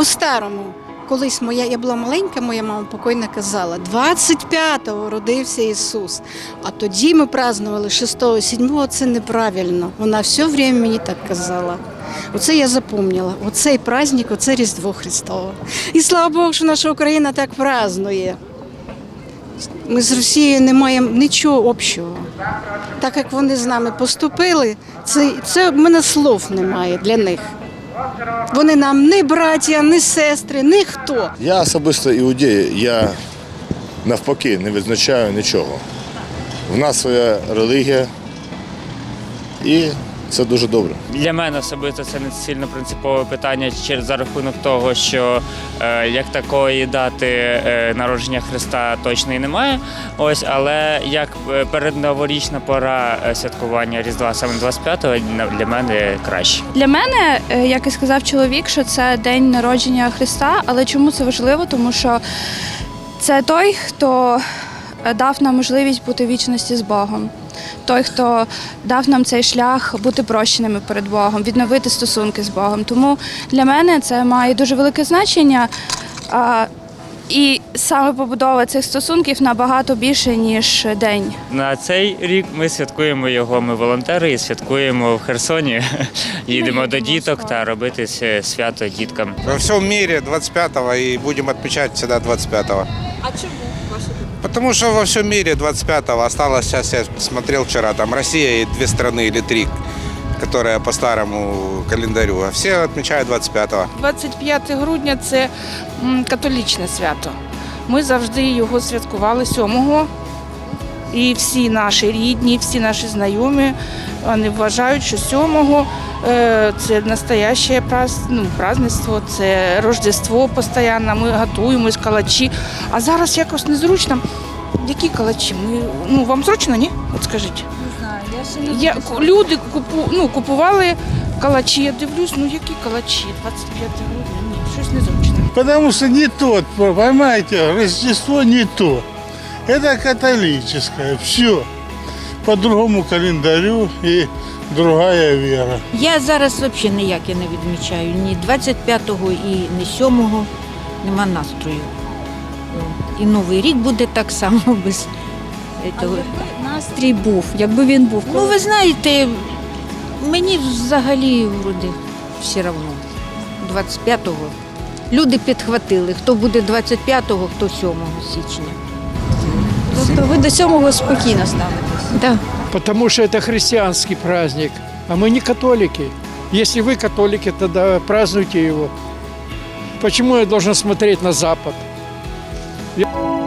По-старому, колись моя, я була маленька, моя мама покойна казала, 25-го родився Ісус. А тоді ми празднували 6-го, 7-го, це неправильно. Вона все время мені так казала. Оце я запомнила. Оцей праздник, оце Різдво Христове. І слава Богу, що наша Україна так празднує. Ми з Росією не маємо нічого общого. Так як вони з нами поступили, це, це в мене слов немає для них. Вони нам не браття, не сестри, ніхто. Я особисто іудей, я навпаки не визначаю нічого. В нас своя релігія і це дуже добре. Для мене особисто це не сильно принципове питання через за рахунок того, що е, як такої дати е, народження Христа точно і немає. Ось, але як е, передноворічна пора е, святкування Різдва саме 25-го на- для мене краще. Для мене, е, як і сказав чоловік, що це день народження Христа. Але чому це важливо? Тому що це той, хто дав нам можливість бути в вічності з Богом. Той, хто дав нам цей шлях бути прощеними перед Богом, відновити стосунки з Богом. Тому для мене це має дуже велике значення. А, і саме побудова цих стосунків набагато більше, ніж день. На цей рік ми святкуємо його. Ми волонтери і святкуємо в Херсоні. Їдемо до діток та робити свято діткам. Во всем мире 25-го и будем отмечать всегда 25-го. А чому? Потому что во всем мире 25-го осталось, сейчас я смотрел вчера, там Россия и две страны или три, которые по старому календарю. А все отмечают 25-го. 25 грудня це м, католічне свято. Ми завжди його святкували 7-го. І всі наші рідні, всі наші знайомі вони вважають, що 7-го е, це настояще ну, праздництво, це Рождество постійно, ми готуємось, калачі. А зараз якось незручно. Які калачі? Ми, ну, вам зручно, ні? От скажіть. Я, ку- люди купу, ну, купували калачі. Я дивлюсь, ну які калачі? 25 грудня, ні, щось незручно. Потому что не тот, понимаете, Рождество не то. Это католическое, все. По другому календарю и другая вера. Я зараз взагалі ніяке не відмічаю. Ні 25-го і ні 7-го. Нема настрою. І Новий рік буде так само без цього. Настрій був, якби він був. Ну, ви знаєте, мені взагалі вроде все одно. 25-го. Люди підхватили, хто буде 25-го, хто 7 січня. Тобто ви до сьомого спокійно ставитесь. Да. Потому что это христианский праздник, а мы не католики. Если вы католики, тогда празднуйте его. Почему я должен смотреть на Запад? Я-